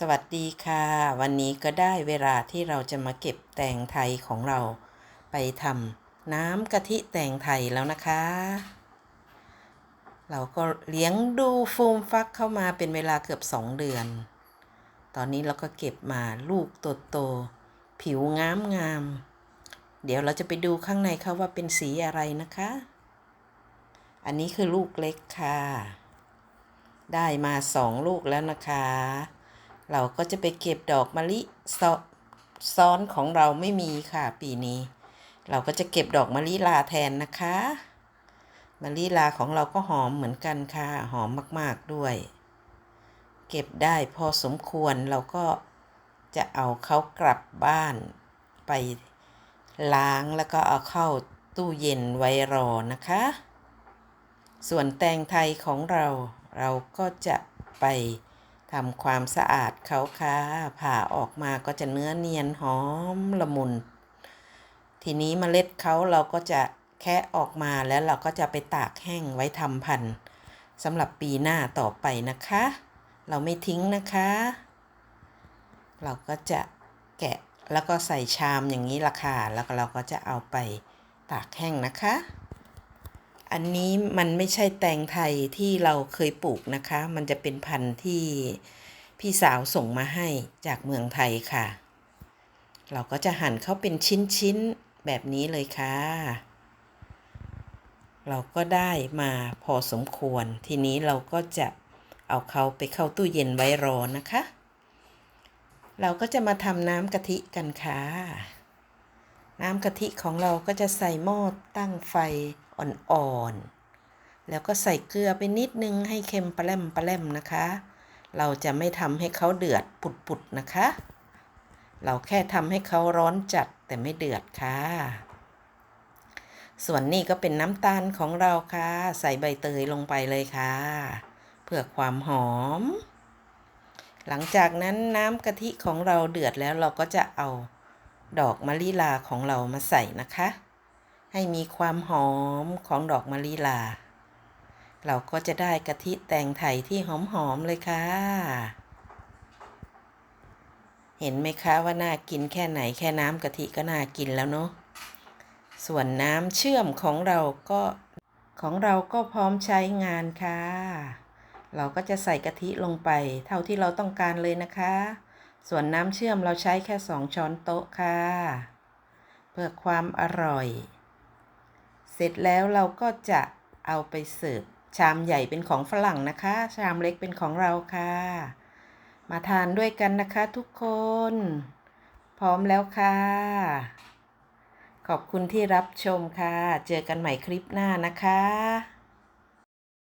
สวัสดีค่ะ วันนี้ก็ได้เวลาที่เราจะมาเก็บแตงไทยของเรา ไปทำน้ำกะทิแตงไทยแล้วนะคะ เราก็เลี้ยงดูฟูมฟักเข้ามาเป็นเวลาเกือบสองเดือน ตอนนี้เราก็เก็บมาลูกโตๆผิวงามงามๆเดี๋ยวเราจะไปดูข้างในเขาว่าเป็นสีอะไรนะคะ อันนี้คือลูกเล็กค่ะ ได้มาสองลูกแล้วนะคะ เราก็จะไปเก็บดอกมะลิซ้อนของเราไม่มีค่ะปีนี้ เราก็จะเก็บดอกมะลิลาแทนนะคะมะลิลาของเราก็หอมเหมือนกันค่ะหอมมากๆด้วย เก็บได้พอสมควรเราก็จะเอาเขากลับบ้านไปล้างแล้วก็เอาเข้าตู้เย็นไว้รอนะคะ ส่วนแตงไทยของเราเราก็จะไป ทำความสะอาดเขาค่ะผ่าออกมาก็จะเนื้อเนียนหอมละมุน ทีนี้เมล็ดเขาเราก็จะแคะออกมาแล้วเราก็จะไปตากแห้งไว้ทำพันธุ์สำหรับปีหน้าต่อไปนะคะ เราไม่ทิ้งนะคะ เราก็จะแกะแล้วก็ใส่ชามอย่างนี้ละค่ะแล้วเราก็จะเอาไปตากแห้งนะคะ อันนี้มันไม่ใช่แตงไทยที่เราเคยปลูกนะคะ มันจะเป็นพันธุ์ที่พี่สาวส่งมาให้จากเมืองไทยค่ะ เราก็จะหั่นเขาเป็นชิ้นๆแบบนี้เลยค่ะ เราก็ได้มาพอสมควร ทีนี้เราก็จะเอาเขาไปเข้าตู้เย็นไว้รอนะคะ เราก็จะมาทำน้ำกะทิกันค่ะ น้ำกะทิของเราก็จะใส่หม้อตั้งไฟอ่อนๆ แล้วก็ใส่เกลือไปนิดนึงให้เค็มปลาแรมปลาแรมนะคะ เราจะไม่ทำให้เขาเดือดปุดๆนะคะ เราแค่ทำให้เขาร้อนจัดแต่ไม่เดือดค่ะ ส่วนนี้ก็เป็นน้ำตาลของเราค่ะ ใส่ใบเตยลงไปเลยค่ะ เพื่อความหอม หลังจากนั้นน้ำกะทิของเราเดือดแล้วเราก็จะเอา ดอกมะลิลาของเรามาใส่นะคะ ให้มีความหอมของดอกมะลิลา เราก็จะได้กะทิแตงไทยที่หอมๆเลยค่ะ เห็นไหมคะว่าน่ากินแค่ไหนแค่น้ำกะทิก็น่ากินแล้วเนาะส่วนน้ำเชื่อมของเราก็ของเราก็พร้อมใช้งานค่ะ เราก็จะใส่กะทิลงไปเท่าที่เราต้องการเลยนะคะ ส่วนน้ำเชื่อมเราใช้แค่สองช้อนโต๊ะค่ะ เพื่อความอร่อย เสร็จแล้วเราก็จะเอาไปเสิร์ฟชามใหญ่เป็นของฝรั่งนะคะ ชามเล็กเป็นของเราค่ะ มาทานด้วยกันนะคะทุกคน พร้อมแล้วค่ะ ขอบคุณที่รับชมค่ะ เจอกันใหม่คลิปหน้านะคะ